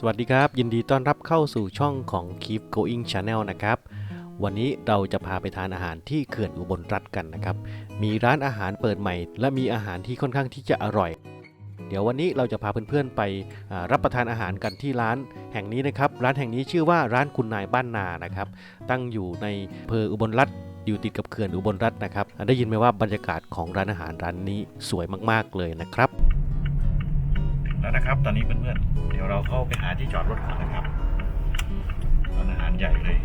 สวัสดีครับ ยินดีต้อนรับเข้าสู่ช่องของ Keep Going Channel นะครับ วันนี้เราจะพาไปทานอาหารที่เขื่อนอุบลรัฐกันนะครับ มีร้านอาหารเปิดใหม่ และมีอาหารที่ค่อนข้างที่จะอร่อย เดี๋ยววันนี้เราจะพาเพื่อนๆไปรับประทานอาหารกันที่ร้านแห่งนี้นะครับ ร้านแห่งนี้ชื่อว่าร้านคุณนายบ้านนานะครับ ตั้งอยู่ในอำเภออุบลรัฐอยู่ติดกับเขื่อนอุบลรัฐนะครับ ได้ยินไหมว่าบรรยากาศของร้านอาหารร้านนี้สวยมากๆเลยนะครับ แล้วนะครับ ตอนนี้เพื่อนๆเดี๋ยวเราเข้าไปหาที่จอดรถก่อนนะครับร้านอาหารใหญ่เลย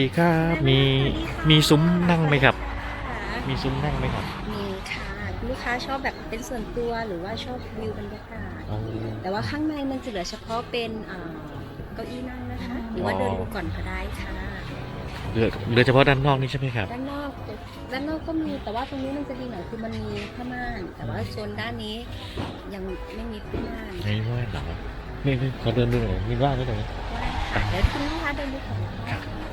ดีครับ มีมีซุ้มนั่งไหมครับ มีซุ้มนั่งไหมครับ มีค่ะลูกค้าชอบแบบเป็นส่วนตัวหรือว่าชอบวิวบรรยากาศแต่ว่าข้างในมันจะเหลือเฉพาะเป็นอ่าเก้าอี้นั่งนะคะ หรือว่าเดินดูก่อนก็ได้ค่ะ เหลือเหลือเฉพาะด้านนอกนี่ใช่ไหมครับ ด้านนอกด้านนอกก็มีแต่ว่าตรงนี้มันจะดีหน่อยคือมันมีผ้าม่าน แต่ว่าโซนด้านนี้ยังไม่มีผ้าม่านไม่ว่าหรอไม่ไม่ขอเดินดูหน่อยมีว่างไหมตรงนี้ค่ะเดี๋ยวคุณลูกค้าเดินดูก่อนนะคะว้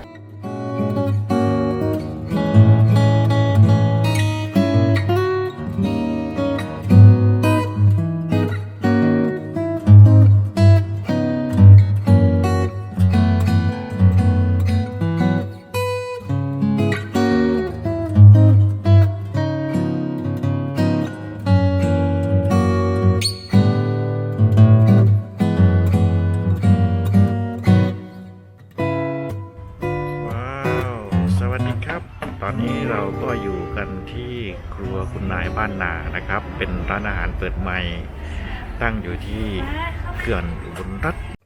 ครัวคุณนายบ้านนานะครับ เป็นร้านอาหารเปิดใหม่ ตั้งอยู่ที่เขื่อนอุบลรัต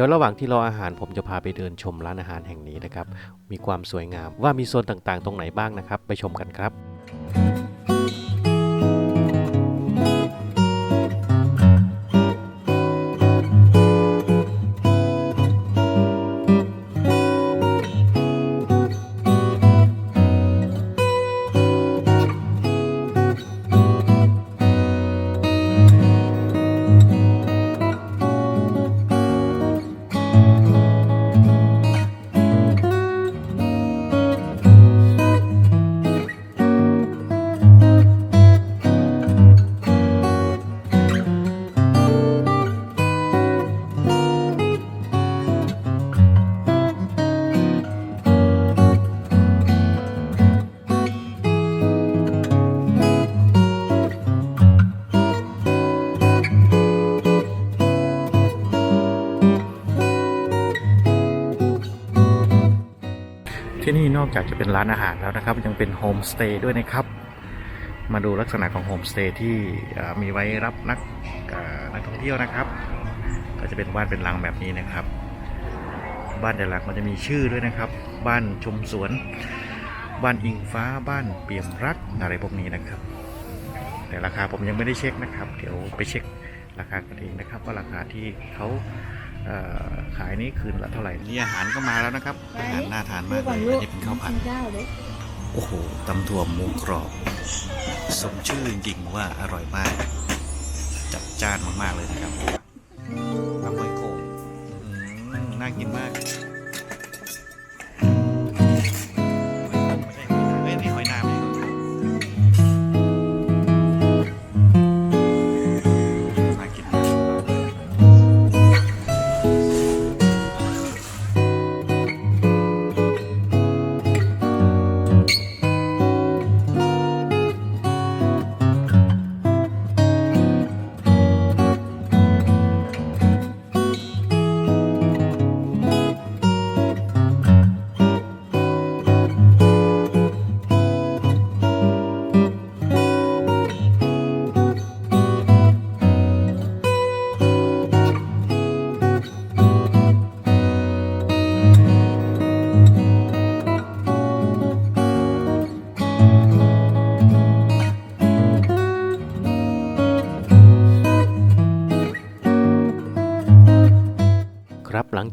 ดี๋ยวระหว่างที่รออาหารผมจะพาไปเดินชมร้านอาหารแห่งนี้นะครับ มีความสวยงามว่ามีโซนต่างๆ ตรงไหนบ้างนะครับ ไปชมกันครับ นี่นอกจากจะเป็นร้านอาหารแล้วนะครับ ยังเป็นโฮมสเตย์ด้วยนะครับ มาดูลักษณะของโฮมสเตย์ที่มีไว้รับนักนักท่องเที่ยวนะครับ ก็จะเป็นบ้านเป็นหลังแบบนี้นะครับ บ้านแต่ละหลังมันจะมีชื่อด้วยนะครับ บ้านชมสวน บ้านอิงฟ้าบ้านเปี่ยมรักอะไรพวกนี้นะครับ แต่ราคาผมยังไม่ได้เช็คนะครับ เดี๋ยวไปเช็คราคากันเองนะครับ ว่าราคาที่เขา ขายนี่คืนละเท่าไหร่นี่อาหารก็มาแล้วนะครับ อาหารน่าทานมากเลยอันนี้เป็นข้าวผัดเจ้าเลยโอ้โหตำถั่วหมูกรอบ สมชื่อจริงๆว่าอร่อยมาก จัดจ้านมากๆเลยนะครับตำหอยโขงอืมน่ากินมาก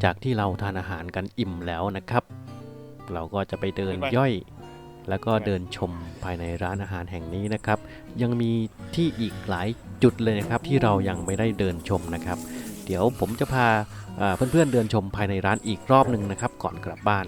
จากที่เราทานอาหารกันอิ่มแล้วนะครับ เราก็จะไปเดินไปย่อย แล้วก็ไปเดินชมภายในร้านอาหารแห่งนี้นะครับ ยังมีที่อีกหลายจุดเลยนะครับที่เรายังไม่ได้เดินชมนะครับ เดี๋ยวผมจะพาอ่าเพื่อนๆเดินชมภายในร้านอีกรอบหนึ่งนะครับ ก่อนกลับบ้าน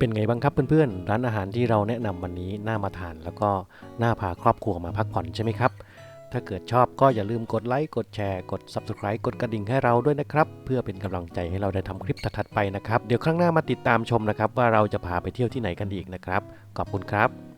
เป็นไงบ้างครับเพื่อนๆ ร้านอาหารที่เราแนะนำวันนี้น่ามาทานแล้วก็น่าพาครอบครัวมาพักผ่อนใช่ไหมครับ ถ้าเกิดชอบก็อย่าลืมกดไลค์กดแชร์กด Subscribe กดกระดิ่งให้เราด้วยนะครับ เพื่อเป็นกำลังใจให้เราได้ทำคลิปถัดๆไปนะครับ เดี๋ยวครั้งหน้ามาติดตามชมนะครับ ว่าเราจะพาไปเที่ยวที่ไหนกันอีกนะครับ ขอบคุณครับ